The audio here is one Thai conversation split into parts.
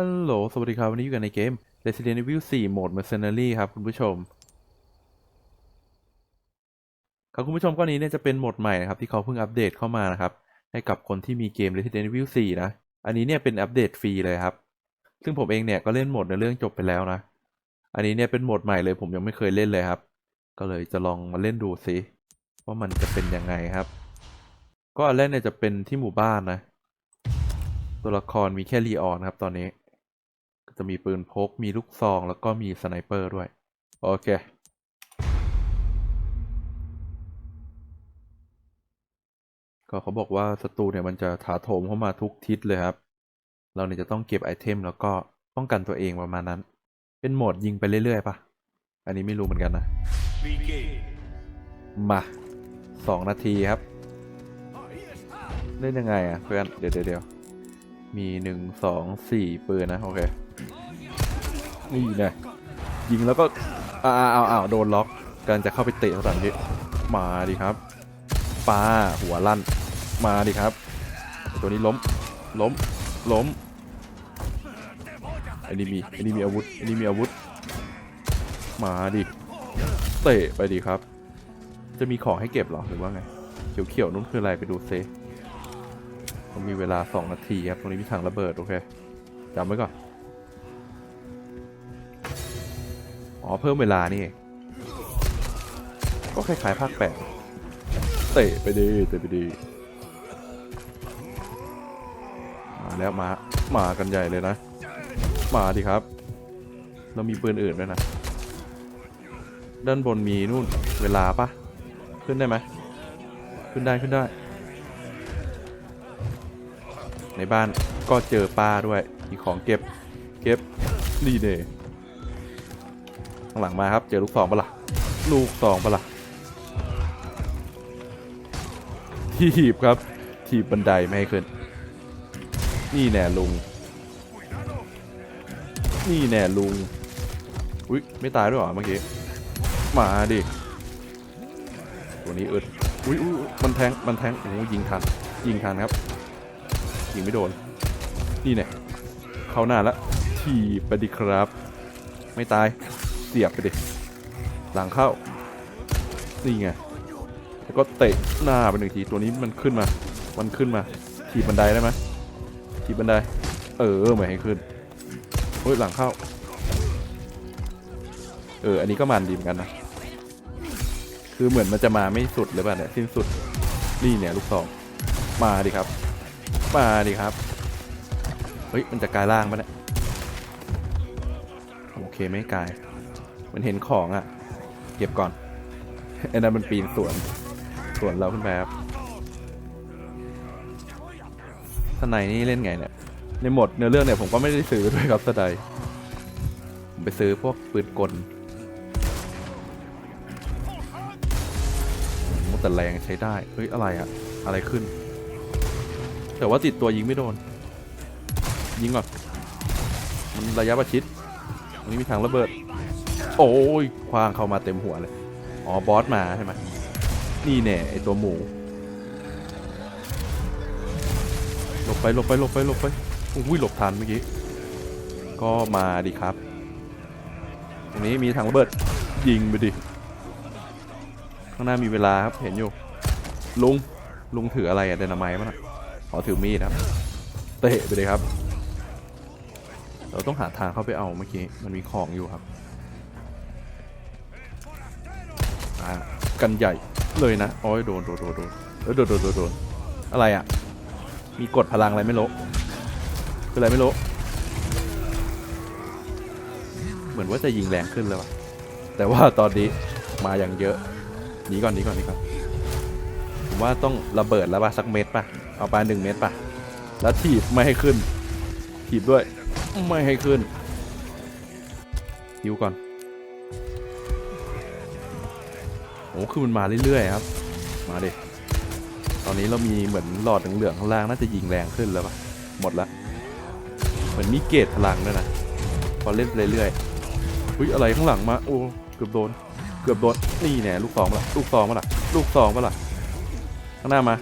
ฮัลโหล สวัสดีครับ วันนี้อยู่กันในเกม Resident Evil 4 โหมด Mercenary ครับ คุณผู้ชม ครับคุณผู้ชมก้อนนี้เนี่ยจะเป็นโหมดใหม่นะครับ ที่เขาเพิ่งอัปเดตเข้ามานะครับ ให้กับคนที่มีเกม Resident Evil 4 นะ อันนี้เนี่ยเป็นอัปเดตฟรีเลยครับ ซึ่งผมเองเนี่ยก็เล่นโหมดในเรื่องจบไปแล้วนะ อันนี้เนี่ยเป็นโหมดใหม่เลยผมยังไม่เคยเล่นเลยครับ ก็เลยจะลองมาเล่นดูสิว่ามันจะเป็นยังไงครับ ก็อันแรกเนี่ยจะเป็นที่หมู่บ้านนะ ตัวละครมีแค่ลีออนครับตอนนี้ จะมีปืนพก มีลูกซอง แล้วก็มีสไนเปอร์ด้วย โอเค ก็เขาบอกว่าศัตรูเนี่ยมันจะถาโถมเข้ามาทุกทิศเลยครับ เราเนี่ยจะต้องเก็บไอเทมแล้วก็ป้องกันตัวเองประมาณนั้น เป็นโหมดยิงไปเรื่อยๆปะอันนี้ไม่รู้เหมือนกันนะ มาสองนาทีครับ เล่นยังไงอะเพื่อน เดี๋ยวเดี๋ยวเดี๋ยวมีหนึ่งสองสี่ปืนนะ โอเค นี่นะยิงแล้วก็อ้าวอ้าวโดนล็อกการจะเข้าไปเตะสถานที่มาดิครับปาหัวลั่นมาดิครับ ตัวนี้ล้มล้มล้มไอ้นี่มีไอ้นี่มีอาวุธไอ้นี่มีอาวุธ มาดิเตะไปดิครับ จะมีของให้เก็บหรอหรือว่าไงเขียวๆนุ่นคืออะไรไปดูเซผมมีเวลาสองนาทีครับตรงนี้มีถังระเบิดโอเคจำไว้ก่อน อ๋อ เพิ่มเวลานี่เองก็คล้ายๆภาคแปดเตะไปดีเตะไปดี มาแล้วมา มากันใหญ่เลยนะ มาดิครับ เรามีปืนอื่นด้วยนะ ด้านบนมีนู่นเวลาปะขึ้นได้ไหม ขึ้นได้ขึ้นได้ ในบ้านก็เจอป้าด้วย มีของเก็บ เก็บ นี่เน่ ข้างหลังมาครับ เจอลูกสองปะล่ะลูกสองปะล่ะทีบครับทีบบันไดไม่ให้ขึ้น นี่แน่ลุง นี่แน่ลุง อุ๊ยไม่ตายด้วยเหรอเมื่อกี้ มาดิ ตัวนี้อึดอุ้ยอุ้ยอุ๊ยมันแทง มันแทงโอ้ยิงทัน ยิงทันครับ ยิงไม่โดน นี่เนี่ยเข้าหน้าล้วทีบไปดิครับ ไม่ตาย เสียบไปดิหลังเข้านี่ไงแล้วก็เตะหน้าไปหนึ่งทีตัวนี้มันขึ้นมา มันขึ้นมาทีบบันไดได้ไหมทีบบันได เออไม่ให้ขึ้นเฮ้ยหลังเข้า เออ อันนี้ก็มันดีเหมือนกันนะคือเหมือนมันจะมาไม่สุดเลยป่ะเนี่ยสิ้นสุดนี่เนี่ยลูกสองมาดิครับ มาดิครับเฮ้ยมันจะกลายร่างปะเนี่ยโอเคไม่กลาย มันเห็นของอะ่ะ เก็บก่อนไอ้นั้นมันปีนสวนสวนเราขึ้นไปครับสไนนี่เล่นไงเนี่ย ในหมดเนื้อเรื่องเนี่ยผมก็ไม่ได้ซื้อด้วยครับสไนผมไปซื้อพวกปืนกลโอ้แต่แรงใช้ได้ เฮ้ย อะไรอะอะไรขึ้น แต่ว่าติดตัวยิงไม่โดน ยิงก่อน มันระยะประชิดตรงนี้มีทางระเบิด โอ้ยคว้างเข้ามาเต็มหัวเลย อ๋อ บอสมาใช่ไหมนี่แน่ไอตัวหมูหลบไปหลบไปหลบไปหลบไปอุ้ยหลบทันเมื่อกี้ ก็มาดิครับ ตรงนี้มีทางระเบิดยิงไปดิ ข้างหน้ามีเวลาครับ เห็นอยู่ ลุง ลุงถืออะไรอะเดนาไมต์มั้งอะขอถือมีดครับ เตะไปเลยครับ เราต้องหาทางเข้าไปเอาเมื่อกี้ มันมีของอยู่ครับอ่า กันใหญ่เลยนะโอ้ยโดนโดนโดนโดนโดนโดนโดนโดนอะไรอะ มีกดพลังอะไรไม่รู้คืออะไรไม่รู้เหมือนว่าจะยิงแรงขึ้นแล้วะแต่ว่าตอนนี้มาอย่างเยอะหนีก่อนหนีก่อนหนีก่อนผมว่าต้องระเบิดแล้วป่ะสักเม็ดป่ะเอาไปหนึ่งเม็ดป่ะแล้วถีบไม่ให้ขึ้นถีบด้วย ไม่ให้ขึ้นฮิวก่อน อ้คือมันมาเรื่อยๆครับ มาดิตอนนี้เรามีเหมือนหลอดเหลืองๆข้างล่างน่าจะยิงแรงขึ้นแล้วป่ะหมดละเหมือนมีเกตพลังด้วยนะพอเล่นเรื่อยๆอุ้ยอะไรข้างหลังมาโอ้เกือบโดน เกือบโดนนี่แน่ลูกสองมาละลูกสองมาละลูกสองมาละข้างหน้ามา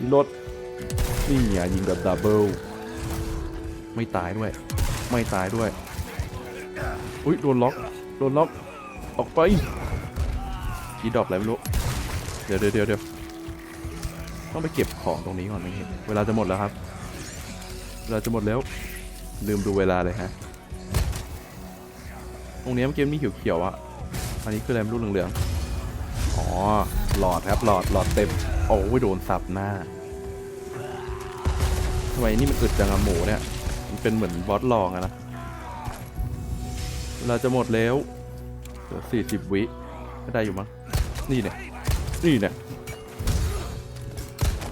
มีรถนี่อะยิงแบบดับเบิลไม่ตายด้วย ไม่ตายด้วย อุ้ยโดนล็อก โดนล็อก ออกไป กีดรอปอะไรไม่รู้เดี๋ยวเดี๋ยวเดี๋ยวเดี๋ยวต้องไปเก็บของตรงนี้ก่อนไม่เห็นเวลาจะหมดแล้วครับ เวลาจะหมดแล้ว ลืมดูเวลาเลยฮะ ตรงนี้เมื่อกี้มีเขียวๆอะอันนี้คืออะไรไม่รู้เหลืองๆ อ๋อ หลอดครับ หลอด หลอดเต็ม โอ้ยโดนสับหน้าทำไมนี่มันอึดจังอะหมูเนี่ย มันเป็นเหมือนบอสลองอะนะ เวลาจะหมดแล้วเหลือสี่สิบวิก็ได้อยู่มั้ง นี่เนี่ยนี่เนี่ย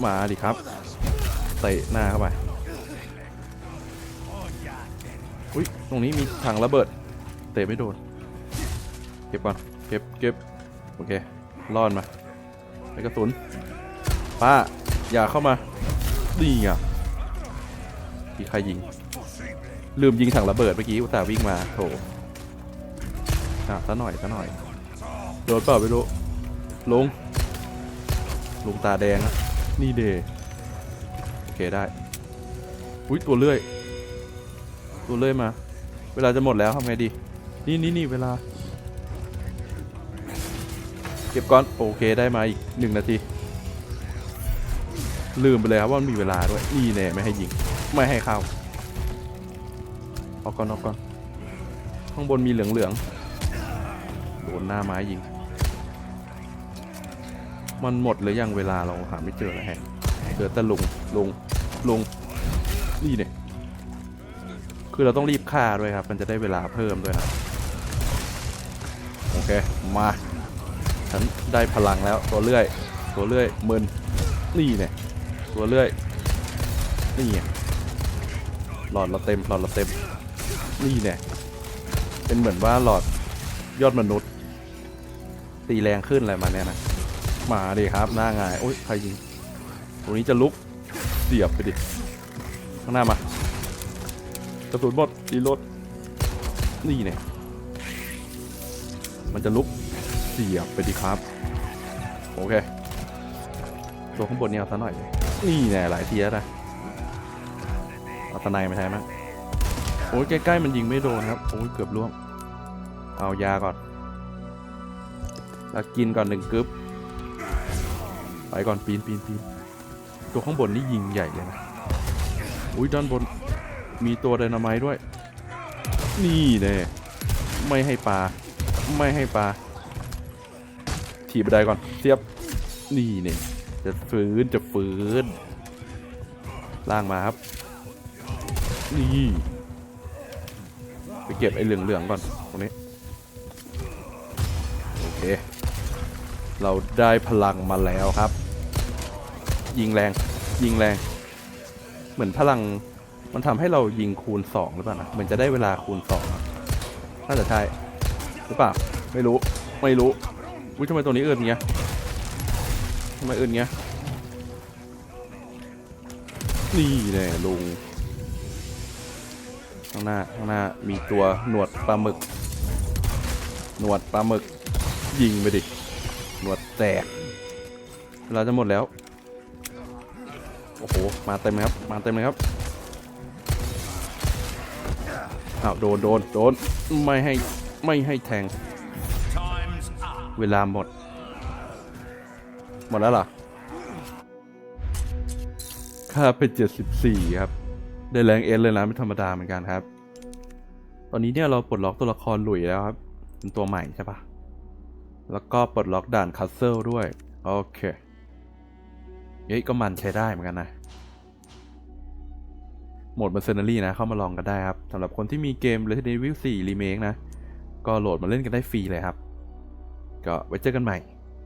มาดิครับเตะหน้าเข้าไปอุ้ยตรงนี้มีถังระเบิด เตะไม่โดน เก็บก่อน เก็บเก็บโอเครอดมาไอกระสุนป้าอย่าเข้ามานี่อะที่ใครยิง ลืมยิงถังระเบิดเมื่อกี้อุตส่าห์วิ่งมาโถอะซะหน่อยซะหน่อยโดนเปล่าไม่รู้ ลุงลุงตาแดงอะนี่เดโอเคได้อุ้ยตัวเลื่อย ตัวเลื่อยมา เวลาจะหมดแล้วทำไงดี นี่นี่นี่เวลา เก็บก่อนโอเคได้มาอีกหนึ่งนาที ลืมไปเลยครับว่ามันมีเวลาด้วยนี่แน่ไม่ให้ยิง ไม่ให้เข้าเอาก่อนเอาก่อน ข้างบนมีเหลืองๆโดนหน้าไม้ยิง มันหมดหรือยังเวลาเราหาไม่เจอแล้วแฮะเจอแต่ลงลงลงนี่เนี่ยคือเราต้องรีบฆ่าด้วยครับ มันจะได้เวลาเพิ่มด้วยนะโอเคมาฉันได้พลังแล้วตัวเลื่อย ตัวเลื่อยมึนนี่เนี่ยตัวเลื่อยนี่ไงหลอดเราเต็มหลอดเราเต็มนี่เนี่ยเป็นเหมือนว่าหลอดยอดมนุษย์ ตีแรงขึ้นอะไรมาเนี่ยนะ มาดิครับหน้าหงายโอ้ยใครยิงตรงนี้จะลุกเสียบไปดิข้างหน้ามากระสุนหมดดีรถนี่เนี่ยมันจะลุกเสียบไปดิครับ โอเค ตัวข้างบนนี่เอาซะหน่อยเลยนี่แน่หลายทีแล้วนะเอาตะไนมาใช้มั้งโอ้ยใกล้ๆมันยิงไม่โดนครับโอ้ยเกือบล่วง เอายาก่อน แล้วกินก่อนหนึ่งกึ๊บ ไปก่อนปีนปีนปีนตัวข้างบนนี่ยิงใหญ่เลยนะ อุ้ยด้านบนมีตัวไดนาไมด้วย นี่เน่ไม่ให้ปลา ไม่ให้ปลา ถีบบันได้ก่อนเสียบ นี่เนี่ยจะฟื้นจะฟื้นล่างมาครับ นี่ ไปเก็บไอ้เหลืองๆก่อนตรงนี้ โอเค เราได้พลังมาแล้วครับ ยิงแรง ยิงแรง เหมือนพลังมันทำให้เรายิงคูณสองหรือเปล่านะเหมือนจะได้เวลาคูณสองอะน่าจะใช่หรือเปล่าไม่รู้ไม่รู้อุ้ยทำไมตัวนี้เอิญเงี้ยทำไมเอิญเงี้ยนี่แน่ลุงข้างหน้าข้างหน้ามีตัวหนวดปลาหมึก หนวดปลาหมึกยิงไปดิ หนวดแตกเวลาจะหมดแล้ว โอ้โห มาเต็มเลยครับ มาเต็มเลยครับอ้าวโดนโดนโดน ไม่ให้ ไม่ให้แทง เวลาหมด หมดแล้วเหรอค่าเป็น74 ครับ ได้แรงเอสเลยนะไม่ธรรมดาเหมือนกันครับ ตอนนี้เนี่ยเราปลดล็อกตัวละครหลุยแล้วครับ เป็นตัวใหม่ใช่ปะ แล้วก็ปลดล็อกด่านคัสเซิลด้วย โอเค เฮ้ยก็มันใช้ได้เหมือนกันนะ โหมด Mercenary นะ เข้ามาลองกันได้ครับสำหรับคนที่มีเกม Resident Evil 4 Remake นะ ก็โหลดมาเล่นกันได้ฟรีเลยครับ ก็ไว้เจอกันใหม่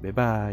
บ๊ายบาย